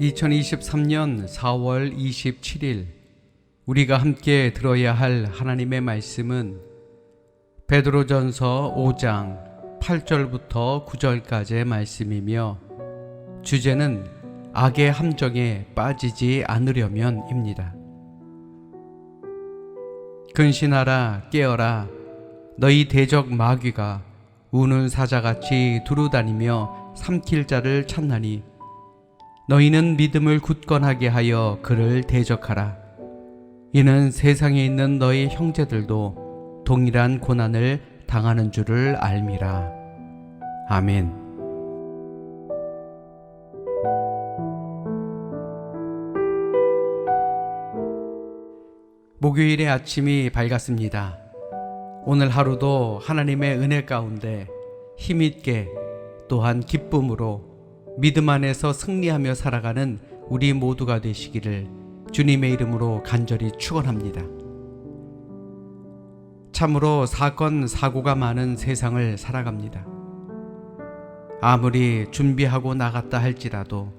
2023년 4월 27일 우리가 함께 들어야 할 하나님의 말씀은 베드로전서 5장 8절부터 9절까지의 말씀이며 주제는 악의 함정에 빠지지 않으려면입니다. 근신하라 깨어라 너희 대적 마귀가 우는 사자같이 두루 다니며 삼킬 자를 찾나니 너희는 믿음을 굳건하게 하여 그를 대적하라. 이는 세상에 있는 너희 형제들도 동일한 고난을 당하는 줄을 알미라. 아멘. 목요일의 아침이 밝았습니다. 오늘 하루도 하나님의 은혜 가운데 힘있게 또한 기쁨으로 믿음 안에서 승리하며 살아가는 우리 모두가 되시기를 주님의 이름으로 간절히 축원합니다. 참으로 사건 사고가 많은 세상을 살아갑니다. 아무리 준비하고 나갔다 할지라도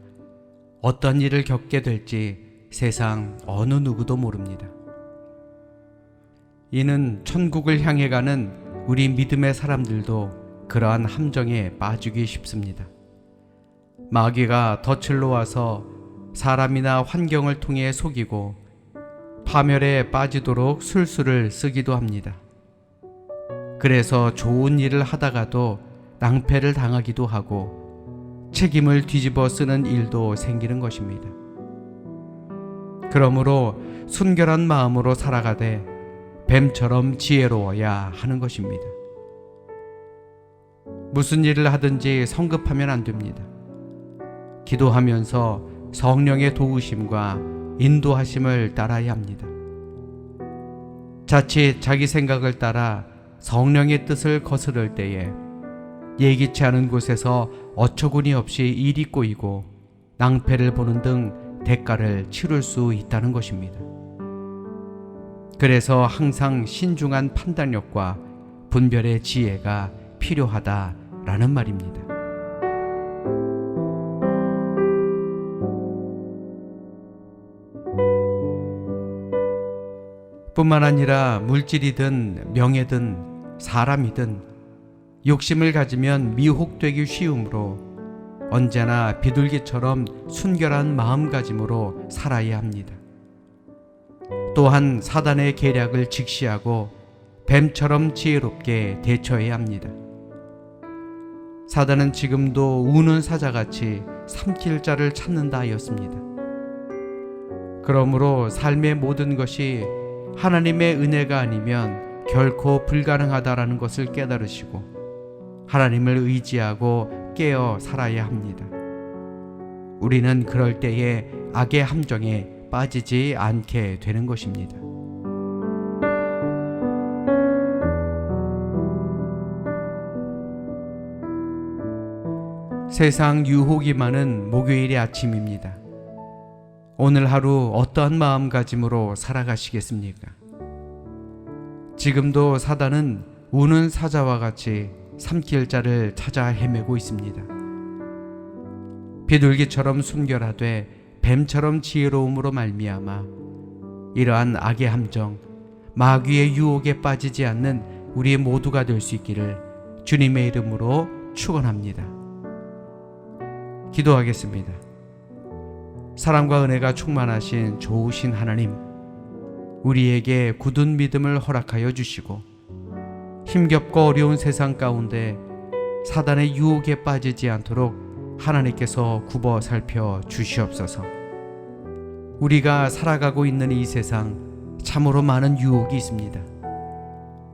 어떤 일을 겪게 될지 세상 어느 누구도 모릅니다. 이는 천국을 향해 가는 우리 믿음의 사람들도 그러한 함정에 빠지기 쉽습니다. 마귀가 덫을 놓아서 사람이나 환경을 통해 속이고 파멸에 빠지도록 술수를 쓰기도 합니다. 그래서 좋은 일을 하다가도 낭패를 당하기도 하고 책임을 뒤집어 쓰는 일도 생기는 것입니다. 그러므로 순결한 마음으로 살아가되 뱀처럼 지혜로워야 하는 것입니다. 무슨 일을 하든지 성급하면 안 됩니다. 기도하면서 성령의 도우심과 인도하심을 따라야 합니다. 자칫 자기 생각을 따라 성령의 뜻을 거스를 때에 예기치 않은 곳에서 어처구니 없이 일이 꼬이고 낭패를 보는 등 대가를 치룰 수 있다는 것입니다. 그래서 항상 신중한 판단력과 분별의 지혜가 필요하다 라는 말입니다. 뿐만 아니라 물질이든 명예든 사람이든 욕심을 가지면 미혹되기 쉬우므로 언제나 비둘기처럼 순결한 마음가짐으로 살아야 합니다. 또한 사단의 계략을 직시하고 뱀처럼 지혜롭게 대처해야 합니다. 사단은 지금도 우는 사자같이 삼킬 자를 찾는다 하였습니다. 그러므로 삶의 모든 것이 하나님의 은혜가 아니면 결코 불가능하다라는 것을 깨달으시고 하나님을 의지하고 깨어 살아야 합니다. 우리는 그럴 때에 악의 함정에 빠지지 않게 되는 것입니다. 세상 유혹이 많은 목요일의 아침입니다. 오늘 하루 어떠한 마음가짐으로 살아가시겠습니까? 지금도 사단은 우는 사자와 같이 삼킬 자를 찾아 헤매고 있습니다. 비둘기처럼 순결하되 뱀처럼 지혜로움으로 말미암아 이러한 악의 함정, 마귀의 유혹에 빠지지 않는 우리 모두가 될 수 있기를 주님의 이름으로 축원합니다. 기도하겠습니다. 사랑과 은혜가 충만하신 좋으신 하나님, 우리에게 굳은 믿음을 허락하여 주시고 힘겹고 어려운 세상 가운데 사단의 유혹에 빠지지 않도록 하나님께서 굽어 살펴 주시옵소서. 우리가 살아가고 있는 이 세상 참으로 많은 유혹이 있습니다.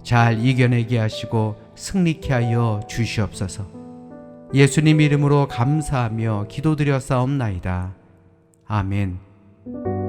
잘 이겨내게 하시고 승리케 하여 주시옵소서. 예수님 이름으로 감사하며 기도드려 싸움나이다. 아멘.